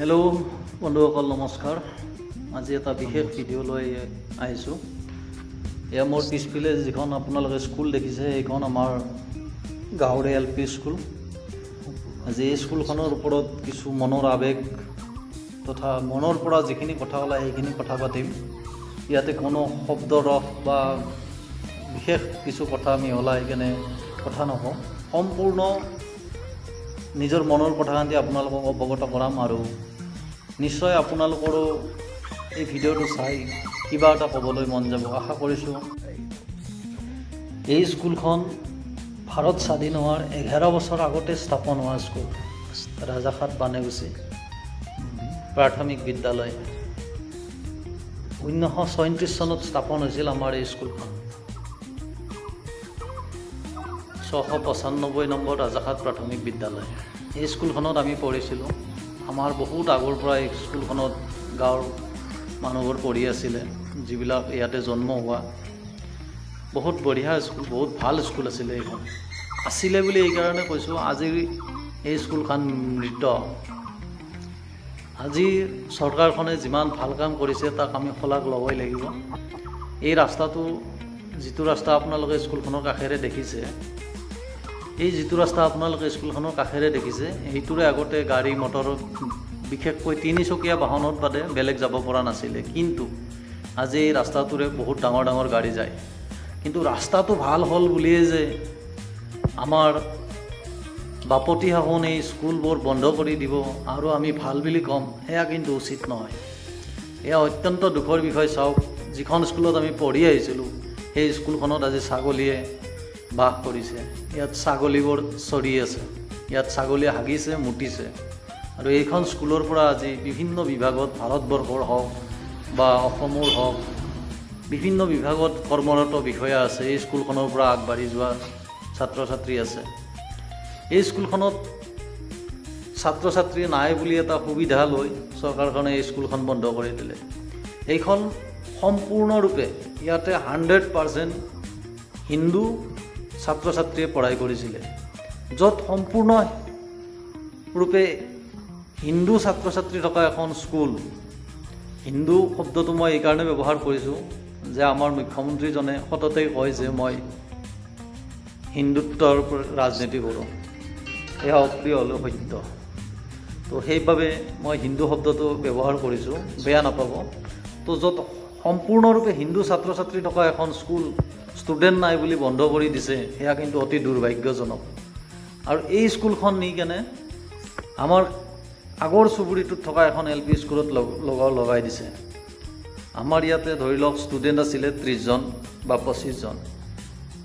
Hello' বন্ধুসকল নমস্কাৰ। আজি এটা বিশেষ ভিডিঅ' লৈ আহিছোঁ। এয়া মোৰ পিছফালে যিখন আপোনালোকে স্কুল দেখিছে সেইখন আমাৰ গাঁৱৰে এল পি স্কুল আজি এই স্কুলখনৰ ওপৰত কিছু মনৰ আৱেগ তথা মনৰ পৰা যিখিনি কথা ওলায় সেইখিনি কথা পাতিম। ইয়াতে কোনো শব্দ ৰস বা বিশেষ কিছু কথা আমি ওলাই কেনে কথা নকওঁ সম্পূৰ্ণ নিজৰ মনৰ কথাখিনি আপোনালোকক অৱগত কৰাম আৰু নিশ্চয় আপোনালোকৰো এই ভিডিঅ'টো চাই কিবা এটা ক'বলৈ মন যাব। আশা কৰিছোঁ এই স্কুলখন ভাৰত স্বাধীন হোৱাৰ এঘাৰ বছৰ আগতে স্থাপন হোৱা স্কুল। ৰাজাখাত বানেগুচি প্ৰাথমিক বিদ্যালয়। ঊনৈছশ ছয়ত্ৰিছ চনত স্থাপন হৈছিল আমাৰ এই স্কুলখন। ছশ পঁচান্নব্বৈ নম্বৰ ৰাজাখাত প্ৰাথমিক বিদ্যালয়। এই স্কুলখনত আমি পঢ়িছিলোঁ। আমাৰ বহুত আগৰ পৰা এই স্কুলখনত গাঁৱৰ মানুহবোৰ পঢ়ি আছিলে যিবিলাক ইয়াতে জন্ম হোৱা। বহুত বঢ়িয়া স্কুল বহুত ভাল স্কুল আছিলে এইখন। আছিলে বুলি এইকাৰণে কৈছোঁ আজিৰ এই স্কুলখন মৃত আজি চৰকাৰখনে যিমান ভাল কাম কৰিছে তাক আমি শলাগ ল'বই লাগিব। এই ৰাস্তাটো যিটো ৰাস্তা আপোনালোকে স্কুলখনৰ কাষেৰে দেখিছে এই যিটো ৰাস্তা আপোনালোকে স্কুলখনৰ কাষেৰে দেখিছে, সেইটোৰে আগতে গাড়ী, মটৰ, বিশেষকৈ তিনিচকীয়া বাহনত বাদে বেলেগ যাব পৰা নাছিলে। কিন্তু আজি এই ৰাস্তাটোৰে বহুত ডাঙৰ ডাঙৰ গাড়ী যায়। কিন্তু ৰাস্তাটো ভালো হ'ল বুলিয়ে যে আমাৰ বাপতি সাহোন এই স্কুলবোৰ বন্ধ কৰি দিব আৰু আমি ভালো বুলি ক'ম, সেয়া কিন্তু উচিত নহয়। এয়া অত্যন্ত দুখৰ বিষয় চাওক, যিখন স্কুলত আমি পঢ়ি আহিছিলোঁ, সেই স্কুলখনত আজি ছাগলীয়ে বাস কৰিছে। ইয়াত ছাগলীবোৰ চৰি আছে। ইয়াত ছাগলীয়ে হাগিছে, মুতিছে। আৰু এইখন স্কুলৰ পৰা আজি বিভিন্ন বিভাগত ভাৰতবৰ্ষৰ হওক বা অসমৰ হওক বিভিন্ন বিভাগত কৰ্মৰত বিষয়া আছে। এই স্কুলখনৰ পৰা আগবাঢ়ি যোৱা ছাত্ৰ ছাত্ৰী আছে। এই স্কুলখনত ছাত্ৰ ছাত্ৰী নাই বুলি এটা সুবিধা লৈ চৰকাৰখনে এই স্কুলখন বন্ধ কৰি দিলে। এইখন সম্পূৰ্ণৰূপে ইয়াতে হাণ্ড্ৰেড পাৰ্চেণ্ট হিন্দু ছাত্ৰ ছাত্ৰীয়ে পঢ়াই কৰিছিলে। য'ত সম্পূৰ্ণৰূপে হিন্দু ছাত্ৰ ছাত্ৰী থকা এখন স্কুল। হিন্দু শব্দটো মই এইকাৰণে ব্যৱহাৰ কৰিছোঁ যে আমাৰ মুখ্যমন্ত্ৰীজনে সততেই কয় যে মই হিন্দুত্বৰ ৰাজনীতি কৰোঁ। এয়া অপ্ৰিয় হ'লেও সত্য। তো সেইবাবে মই হিন্দু শব্দটো ব্যৱহাৰ কৰিছোঁ, বেয়া নাপাব। তো য'ত সম্পূৰ্ণৰূপে হিন্দু ছাত্ৰ ছাত্ৰী থকা এখন স্কুল ষ্টুডেণ্ট নাই বুলি বন্ধ কৰি দিছে, সেয়া কিন্তু অতি দুৰ্ভাগ্যজনক। আৰু এই স্কুলখন নি কেনে আমাৰ আগৰ চুবুৰীটোত থকা এখন এল পি স্কুলত লগ লগাও লগাই দিছে। আমাৰ ইয়াতে ধৰি লওক ষ্টুডেণ্ট আছিলে ত্ৰিছজন বা পঁচিছজন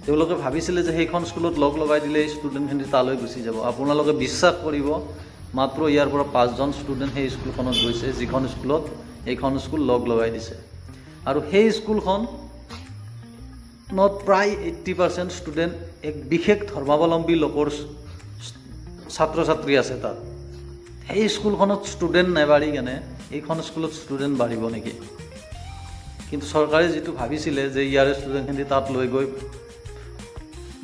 তেওঁলোকে ভাবিছিলে যে সেইখন স্কুলত লগ লগাই দিলে এই ষ্টুডেণ্টখিনি তালৈ গুচি যাব। আপোনালোকে বিশ্বাস কৰিব, মাত্ৰ ইয়াৰ পৰা পাঁচজন ষ্টুডেণ্ট সেই স্কুলখনত গৈছে, যিখন স্কুলত এইখন স্কুল লগ লগাই দিছে। আৰু সেই স্কুলখন নত প্ৰায় এইট্টি পাৰ্চেণ্ট ষ্টুডেণ্ট এক বিশেষ ধৰ্মাৱলম্বী লোকৰ ছাত্ৰ ছাত্ৰী আছে তাত। সেই স্কুলখনত ষ্টুডেণ্ট নেবাঢ়ি কেনে এইখন স্কুলত ষ্টুডেণ্ট বাঢ়িব নেকি? কিন্তু চৰকাৰে যিটো ভাবিছিলে যে ইয়াৰে ষ্টুডেণ্টখিনি তাত লৈ গৈ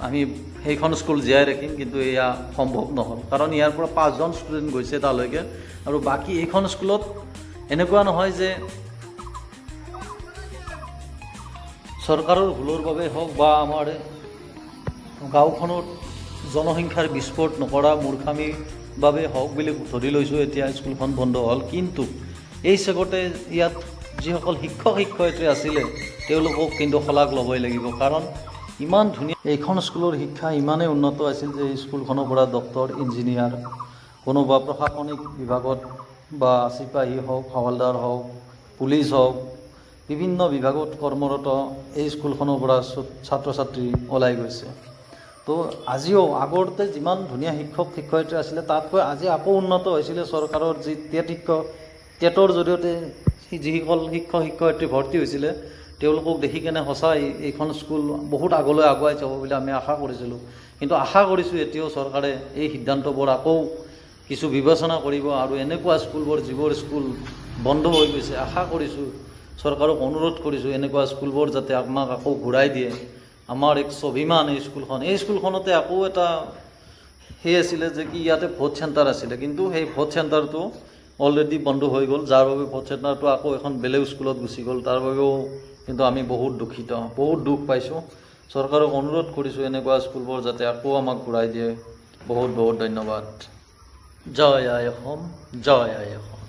আমি সেইখন স্কুল জীয়াই ৰাখিম, কিন্তু এয়া সম্ভৱ নহ'ল। কাৰণ ইয়াৰ পৰা পাঁচজন ষ্টুডেণ্ট গৈছে তালৈকে আৰু বাকী এইখন স্কুলত এনেকুৱা নহয় যে চৰকাৰৰ ভুলৰ বাবে হওক বা আমাৰ গাঁওখনত জনসংখ্যাৰ বিস্ফোট নকৰা মূৰ্খামিৰ বাবে হওক বুলি ধৰি লৈছোঁ, এতিয়া স্কুলখন বন্ধ হ'ল। কিন্তু এই চেগতে ইয়াত যিসকল শিক্ষক শিক্ষয়িত্ৰী আছিলে, তেওঁলোকক কিন্তু শলাগ ল'বই লাগিব। কাৰণ ইমান ধুনীয়া এইখন স্কুলৰ শিক্ষা ইমানেই উন্নত আছিল যে স্কুলখনৰ পৰা ডক্তৰ ইঞ্জিনিয়াৰ, কোনোবা প্ৰশাসনিক বিভাগত বা চিপাহী হওক, হাৱালদাৰ হওক, পুলিচ হওক বিভিন্ন বিভাগত কৰ্মৰত এই স্কুলখনৰ পৰা ছাত্ৰ ছাত্ৰী ওলাই গৈছে। তো আজিও আগতে যিমান ধুনীয়া শিক্ষক, শিক্ষয়িত্ৰী আছিলে, তাতকৈ আজি আকৌ উন্নত হৈছিলে চৰকাৰৰ যি টেট শিক্ষক টেটৰ জৰিয়তে যিসকল শিক্ষক, শিক্ষয়িত্ৰী ভৰ্তি হৈছিলে, তেওঁলোকক দেখি কেনে সঁচাই এইখন স্কুল বহুত আগলৈ আগুৱাই যাব বুলি আমি আশা কৰিছিলোঁ। কিন্তু আশা কৰিছোঁ এতিয়াও চৰকাৰে এই সিদ্ধান্তবোৰ আকৌ কিছু বিবেচনা কৰিব আৰু এনেকুৱা স্কুলবোৰ যিবোৰ স্কুল বন্ধ হৈ গৈছে, আশা কৰিছোঁ চৰকাৰক অনুৰোধ কৰিছোঁ, এনেকুৱা স্কুলবোৰ যাতে আমাক আকৌ ঘূৰাই দিয়ে। আমাৰ এক স্বাভিমান এই স্কুলখন। এই স্কুলখনতে আকৌ এটা সেই আছিলে যে কি ইয়াতে ভোট চেণ্টাৰ আছিলে। কিন্তু সেই ভোট চেণ্টাৰটো অলৰেডি বন্ধ হৈ গ'ল। যাৰ বাবে ভোট চেণ্টাৰটো আকৌ এখন বেলেগ স্কুলত গুচি গ'ল। তাৰ বাবেও কিন্তু আমি বহুত দুখিত, বহুত দুখ পাইছোঁ। চৰকাৰক অনুৰোধ কৰিছোঁ এনেকুৱা স্কুলবোৰ যাতে আকৌ আমাক ঘূৰাই দিয়ে। বহুত বহুত ধন্যবাদ। জয় আই অসম, জয় আই অসম।